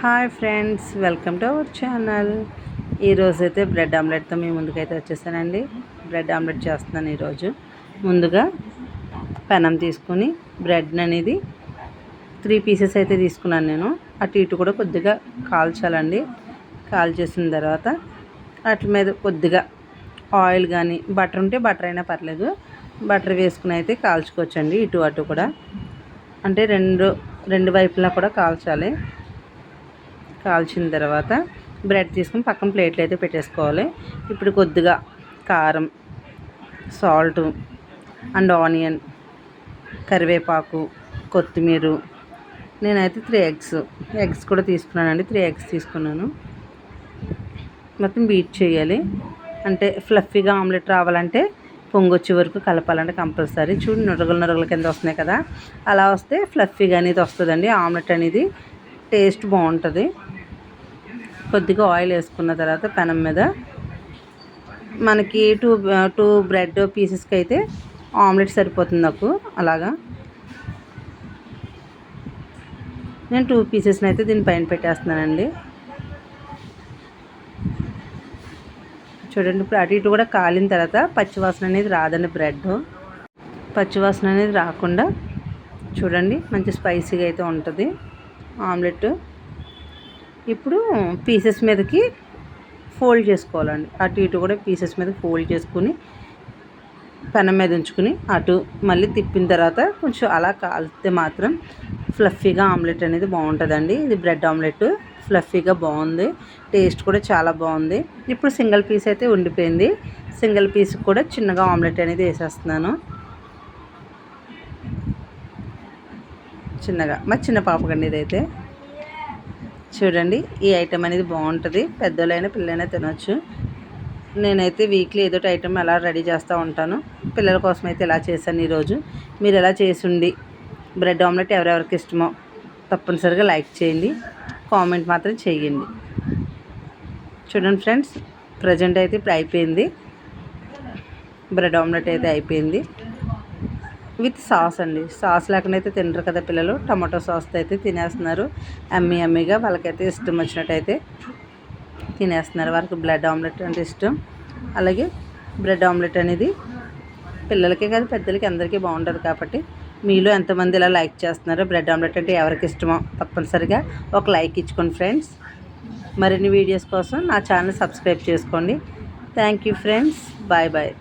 Hi friends welcome to our channel. ఈరోజు అయితే bread ఆమ్లెట్తో మీ ముందుకైతే వచ్చేసానండి. బ్రెడ్ ఆమ్లెట్ చేస్తున్నాను ఈరోజు. ముందుగా పెనం తీసుకుని బ్రెడ్ అనేది త్రీ పీసెస్ అయితే తీసుకున్నాను నేను. అటు ఇటు కూడా కొద్దిగా కాల్చాలండి. కాల్చేసిన తర్వాత వాటి మీద కొద్దిగా ఆయిల్ కానీ బటర్ ఉంటే బటర్ అయినా పర్లేదు. బటర్ వేసుకుని అయితే కాల్చుకోవచ్చండి ఇటు అటు కూడా. అంటే రెండు రెండు వైపులా కూడా కాల్చాలి. కాల్చిన తర్వాత బ్రెడ్ తీసుకుని పక్కన ప్లేట్లు అయితే పెట్టేసుకోవాలి. ఇప్పుడు కొద్దిగా కారం సాల్ట్ అండ్ ఆనియన్ కరివేపాకు కొత్తిమీర. నేనైతే త్రీ ఎగ్స్ ఎగ్స్ కూడా తీసుకున్నానండి. త్రీ ఎగ్స్ తీసుకున్నాను. మొత్తం బీట్ చేయాలి. అంటే ఫ్లఫీగా ఆమ్లెట్ రావాలంటే పొంగొచ్చే వరకు కలపాలంటే కంపల్సరీ. చూడు నురగలు నురగల కింద వస్తున్నాయి కదా. అలా వస్తే ఫ్లఫీగా అనేది వస్తుందండి. ఆమ్లెట్ అనేది టేస్ట్ బాగుంటుంది. కొద్దిగా ఆయిల్ వేసుకున్న తర్వాత పెనం మీద మనకి టూ టూ బ్రెడ్ పీసెస్కి అయితే ఆమ్లెట్ సరిపోతుంది నాకు అలాగా. నేను టూ పీసెస్ని అయితే దీని పైన పెట్టేస్తున్నానండి. చూడండి ఇప్పుడు అటు ఇటు కూడా కాలిన తర్వాత పచ్చివాసన అనేది రాదండి బ్రెడ్ పచ్చివాసన అనేది రాకుండా చూడండి మంచి స్పైసీగా అయితే ఉంటుంది. ఆమ్లెట్ ఇప్పుడు పీసెస్ మీదకి ఫోల్డ్ చేసుకోవాలండి. అటు ఇటు కూడా పీసెస్ మీద ఫోల్డ్ చేసుకుని పెనం మీద ఉంచుకుని అటు మళ్ళీ తిప్పిన తర్వాత కొంచెం అలా కాలితే మాత్రం ఫ్లఫీగా ఆమ్లెట్ అనేది బాగుంటుందండి. ఇది బ్రెడ్ ఆమ్లెట్ ఫ్లఫీగా బాగుంది. టేస్ట్ కూడా చాలా బాగుంది. ఇప్పుడు సింగిల్ పీస్ అయితే ఉండిపోయింది. సింగిల్ పీస్ కూడా చిన్నగా ఆమ్లెట్ అనేది వేసేస్తున్నాను. చిన్నగా మా చిన్న పాపకండి ఇదైతే. చూడండి ఈ ఐటెం అనేది బాగుంటుంది. పెద్దోళ్ళైనా పిల్లలైనా తినొచ్చు. నేనైతే వీక్లీ ఏదో ఐటెం అలా రెడీ చేస్తూ ఉంటాను. పిల్లల కోసం అయితే ఇలా చేశాను ఈరోజు. మీరు ఎలా చేసిండి. బ్రెడ్ ఆమ్లెట్ ఎవరెవరికి ఇష్టమో తప్పనిసరిగా లైక్ చేయండి. కామెంట్ మాత్రం చేయండి. చూడండి ఫ్రెండ్స్ ప్రజెంట్ అయితే ఇప్పుడు అయిపోయింది. బ్రెడ్ ఆమ్లెట్ అయితే అయిపోయింది. విత్ సాస్ అండి. సాస్ లేకుండా అయితే తినరు కదా పిల్లలు. టమాటో సాస్తో అయితే తినేస్తున్నారు. అమ్మీ అమ్మీగా వాళ్ళకైతే ఇష్టం వచ్చినట్టయితే తినేస్తున్నారు. వారికి బ్లడ్ ఆమ్లెట్ అంటే ఇష్టం. అలాగే బ్రెడ్ ఆమ్లెట్ అనేది పిల్లలకే కాదు పెద్దలకి అందరికీ బాగుంటుంది కాబట్టి మీలో ఎంతమంది ఇలా లైక్ చేస్తున్నారో బ్రెడ్ ఆమ్లెట్ అంటే ఎవరికి ఇష్టమో తప్పనిసరిగా ఒక లైక్ ఇచ్చుకోండి ఫ్రెండ్స్. మరిన్ని వీడియోస్ కోసం నా ఛానల్ సబ్స్క్రైబ్ చేసుకోండి. Thank you friends. Bye bye.